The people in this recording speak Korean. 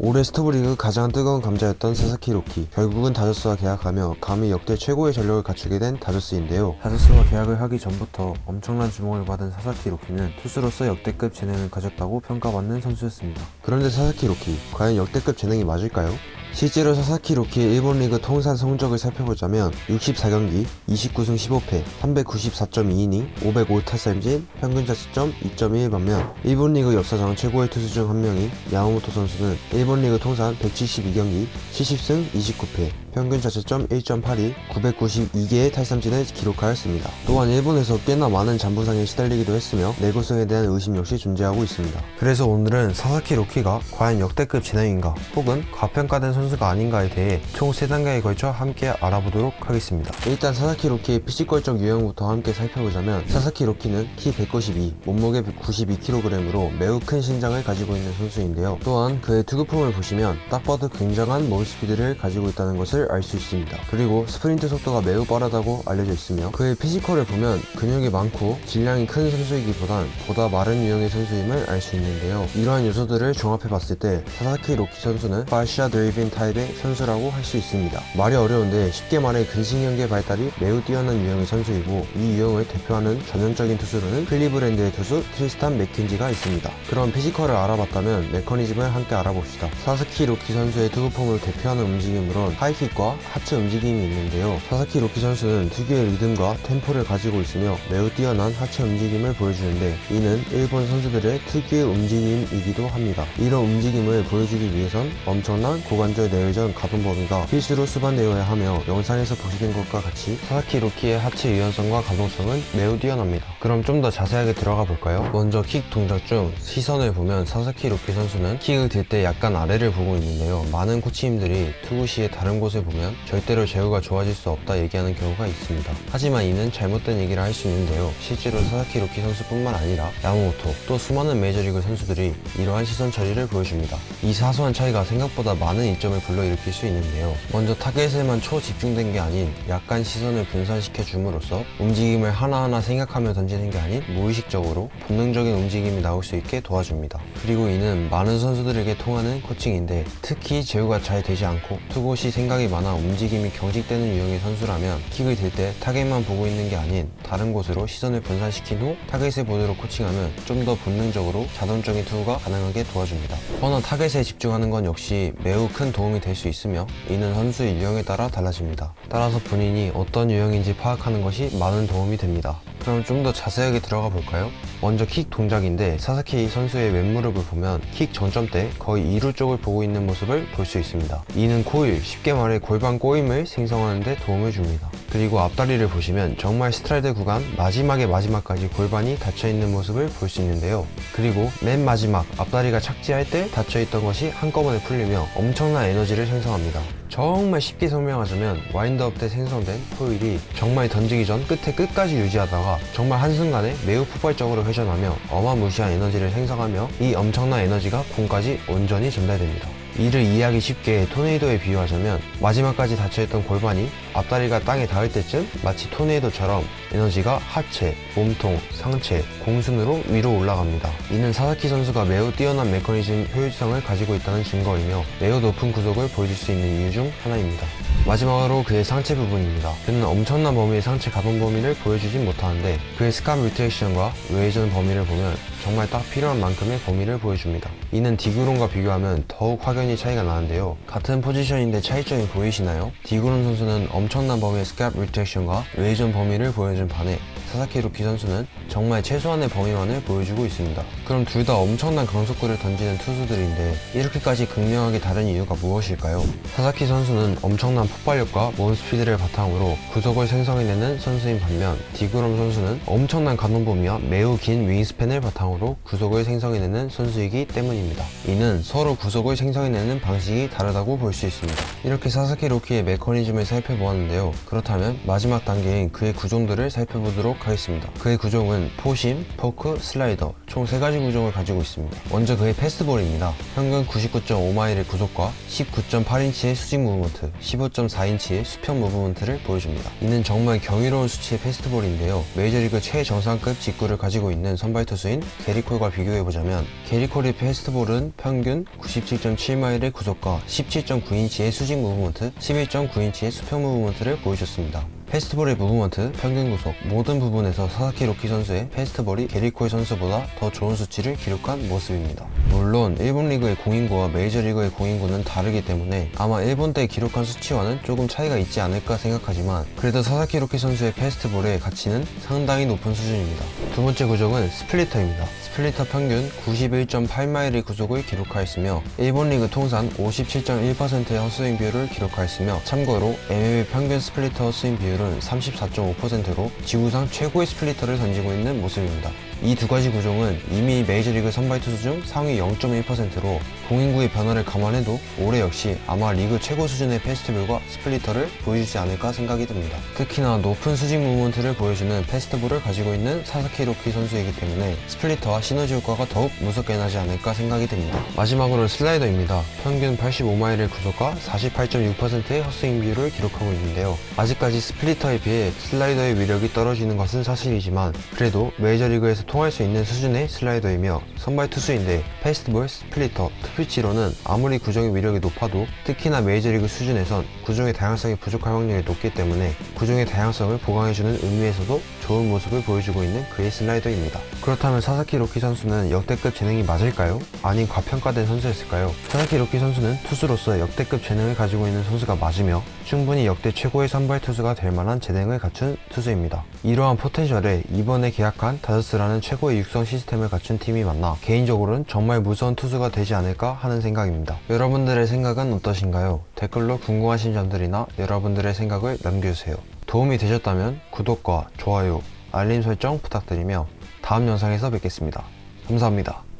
올해 스토브리그 가장 뜨거운 감자였던 사사키 로키. 결국은 다저스와 계약하며 감히 역대 최고의 전력을 갖추게 된 다저스인데요. 다저스와 계약을 하기 전부터 엄청난 주목을 받은 사사키 로키는 투수로서 역대급 재능을 가졌다고 평가받는 선수였습니다. 그런데 사사키 로키 과연 역대급 재능이 맞을까요? 실제로 사사키 로키의 일본 리그 통산 성적을 살펴보자면 64경기 29승 15패 394.2이닝 505타삼진 평균 자책점 2.1 반면 일본 리그 역사상 최고의 투수 중 한 명인 야마모토 선수는 일본 리그 통산 172경기 70승 29패 평균 자책점 1.82 992개의 탈삼진을 기록하였습니다. 또한 일본에서 꽤나 많은 잔부상에 시달리기도 했으며 내구성에 대한 의심 역시 존재하고 있습니다. 그래서 오늘은 사사키 로키가 과연 역대급 재능인가 혹은 과평가된 선수 가 아닌가에 대해 총 3단계에 걸쳐 함께 알아보도록 하겠습니다. 일단 사사키 로키의 피지컬적 유형부터 함께 살펴보자면 사사키 로키는 키 192, 몸무게 92kg으로 매우 큰 신장을 가지고 있는 선수인데요. 또한 그의 투구폼을 보시면 딱 봐도 굉장한 몸 스피드를 가지고 있다는 것을 알 수 있습니다. 그리고 스프린트 속도가 매우 빠르다고 알려져 있으며 그의 피지컬을 보면 근육이 많고 질량이 큰 선수이기보단 보다 마른 유형의 선수임을 알 수 있는데요. 이러한 요소들을 종합해 봤을 때 사사키 로키 선수는 파시아 드리빈 타입의 선수라고 할 수 있습니다. 말이 어려운데 쉽게 말해 근신경계 발달이 매우 뛰어난 유형의 선수이고 이 유형을 대표하는 전형적인 투수로는 클리브랜드의 투수 트리스탄 맥켄지가 있습니다. 그런 피지컬을 알아봤다면 메커니즘을 함께 알아봅시다. 사사키 로키 선수의 투구폼을 대표하는 움직임은 물론 하이킥과 하체 움직임이 있는데요. 사사키 로키 선수는 특유의 리듬과 템포를 가지고 있으며 매우 뛰어난 하체 움직임을 보여주는데 이는 일본 선수들의 특유의 움직임이기도 합니다. 이런 움직임을 보여주기 위해선 엄청난 고관절 내외전 가동 범위가 필수로 수반되어야 하며 영상에서 보시는 것과 같이 사사키 로키의 하체 유연성과 가동성은 매우 뛰어납니다. 그럼 좀 더 자세하게 들어가 볼까요? 먼저 킥 동작 중 시선을 보면 사사키 로키 선수는 킥을 들 때 약간 아래를 보고 있는데요. 많은 코치님들이 투구 시에 다른 곳을 보면 절대로 제구가 좋아질 수 없다 얘기하는 경우가 있습니다. 하지만 이는 잘못된 얘기를 할 수 있는데요. 실제로 사사키 로키 선수뿐만 아니라 야마모토 또 수많은 메이저리그 선수들이 이러한 시선 처리를 보여줍니다. 이 사소한 차이가 생각보다 많은 이점을 불러일으킬 수 있는데요. 먼저 타겟에만 초집중된 게 아닌 약간 시선을 분산시켜 줌으로써 움직임을 하나하나 생각하며 던지는 게 아닌 무의식적으로 본능적인 움직임이 나올 수 있게 도와줍니다. 그리고 이는 많은 선수들에게 통하는 코칭인데 특히 제구가 잘 되지 않고 투구 시 생각이 많아 움직임이 경직되는 유형의 선수라면 킥을 들 때 타겟만 보고 있는 게 아닌 다른 곳으로 시선을 분산시킨 후 타겟을 보도록 코칭하면 좀 더 본능적으로 자동적인 투구가 가능하게 도와줍니다. 허나 타겟에 집중하는 건 역시 매우 큰 도움이 될 수 있으며 이는 선수의 유형에 따라 달라집니다. 따라서 본인이 어떤 유형인지 파악하는 것이 많은 도움이 됩니다. 그럼 좀 더 자세하게 들어가 볼까요? 먼저 킥 동작인데 사사키 선수의 왼무릎을 보면 킥 정점 때 거의 이루 쪽을 보고 있는 모습을 볼 수 있습니다. 이는 코일, 쉽게 말해 골반 꼬임을 생성하는 데 도움을 줍니다. 그리고 앞다리를 보시면 정말 스트라이드 구간 마지막에 마지막까지 골반이 닫혀있는 모습을 볼 수 있는데요. 그리고 맨 마지막 앞다리가 착지할 때 닫혀있던 것이 한꺼번에 풀리며 엄청난 에너지를 생성합니다. 정말 쉽게 설명하자면 와인드업 때 생성된 코일이 정말 던지기 전 끝에 끝까지 유지하다가 정말 한순간에 매우 폭발적으로 회전하며 어마무시한 에너지를 생성하며 이 엄청난 에너지가 공까지 온전히 전달됩니다. 이를 이해하기 쉽게 토네이도에 비유하자면 마지막까지 닫혀있던 골반이 앞다리가 땅에 닿을 때쯤 마치 토네이도처럼 에너지가 하체, 몸통, 상체, 공순으로 위로 올라갑니다. 이는 사사키 선수가 매우 뛰어난 메커니즘 효율성을 가지고 있다는 증거이며 매우 높은 구속을 보여줄 수 있는 이유 중 하나입니다. 마지막으로 그의 상체 부분입니다. 그는 엄청난 범위의 상체 가동 범위를 보여주진 못하는데 그의 스캅 리트액션과 외회전 범위를 보면 정말 딱 필요한 만큼의 범위를 보여줍니다. 이는 디그론과 비교하면 더욱 확연히 차이가 나는데요. 같은 포지션인데 차이점이 보이시나요? 디그론 선수는 엄청난 범위의 스캅 리트액션과 외회전 범위를 보여준 반해 사사키 루키 선수는 정말 최소한의 범위만을 보여주고 있습니다. 그럼 둘 다 엄청난 강속구를 던지는 투수들인데 이렇게까지 극명하게 다른 이유가 무엇일까요? 사사키 선수는 엄청난 폭발력과 몸 스피드를 바탕으로 구속을 생성해내는 선수인 반면 디그롬 선수는 엄청난 가동 범위와 매우 긴 윙스팬을 바탕으로 구속을 생성해내는 선수이기 때문입니다. 이는 서로 구속을 생성해내는 방식이 다르다고 볼 수 있습니다. 이렇게 사사키 로키의 메커니즘을 살펴보았는데요. 그렇다면 마지막 단계인 그의 구종들을 살펴보도록 하겠습니다. 그의 구종은 포심, 포크, 슬라이더 총 3가지 구종을 가지고 있습니다. 먼저 그의 패스트볼입니다. 평균 99.5마일의 구속과 19.8인치의 수직 무브먼트, 15.4인치의 수평 무브먼트를 보여줍니다. 이는 정말 경이로운 수치의 패스트볼인데요. 메이저리그 최정상급 직구를 가지고 있는 선발 투수인 게리콜과 비교해보자면 게리콜의 패스트볼은 평균 97.7마일의 구속과 17.9인치의 수직 무브먼트, 11.9인치의 수평 무브먼트를 보여줬습니다. 패스트볼의 무브먼트, 평균 구속 모든 부분에서 사사키 로키 선수의 패스트볼이 게리코이 선수보다 더 좋은 수치를 기록한 모습입니다. 물론 일본 리그의 공인구와 메이저리그의 공인구는 다르기 때문에 아마 일본 때 기록한 수치와는 조금 차이가 있지 않을까 생각하지만 그래도 사사키 로키 선수의 패스트볼의 가치는 상당히 높은 수준입니다. 두 번째 구종은 스플리터입니다. 스플리터 평균 91.8마일의 구속을 기록하였으며 일본 리그 통산 57.1%의 헛스윙 비율을 기록하였으며 참고로 MMA 평균 스플리터 헛스윙 비율은 34.5%로 지구상 최고의 스플리터를 던지고 있는 모습입니다. 이 두 가지 구종은 이미 메이저리그 선발 투수 중 상위 0.1%로 공인구의 변화를 감안해도 올해 역시 아마 리그 최고 수준의 페스티벌과 스플리터를 보여주지 않을까 생각이 듭니다. 특히나 높은 수직 무브먼트를 보여주는 페스티벌을 가지고 있는 사사키 로키 선수이기 때문에 스플리터와 시너지 효과가 더욱 무섭게 나지 않을까 생각이 듭니다. 마지막으로 슬라이더입니다. 평균 85마일의 구속과 48.6%의 헛스윙 비율을 기록하고 있는데요. 아직까지 스플리터에 비해 슬라이더의 위력이 떨어지는 것은 사실이지만 그래도 메이저리그에서 통할 수 있는 수준의 슬라이더이며 선발 투수인데 페스티벌, 스플리터, 투피치로는 아무리 구종의 위력이 높아도 특히나 메이저리그 수준에선 구종의 다양성이 부족할 확률이 높기 때문에 구종의 다양성을 보강해주는 의미에서도 좋은 모습을 보여주고 있는 그의 슬라이더입니다. 그렇다면 사사키 로키 선수는 역대급 재능이 맞을까요? 아닌 과평가된 선수였을까요? 사사키 로키 선수는 투수로서 역대급 재능을 가지고 있는 선수가 맞으며 충분히 역대 최고의 선발 투수가 될 만한 재능을 갖춘 투수입니다. 이러한 포텐셜에 이번에 계약한 다저스라는 최고의 육성 시스템을 갖춘 팀이 만나 개인적으로는 정말 무서운 투수가 되지 않을까 하는 생각입니다. 여러분들의 생각은 어떠신가요? 댓글로 궁금하신 점들이나 여러분들의 생각을 남겨주세요. 도움이 되셨다면 구독과 좋아요, 알림 설정 부탁드리며 다음 영상에서 뵙겠습니다. 감사합니다.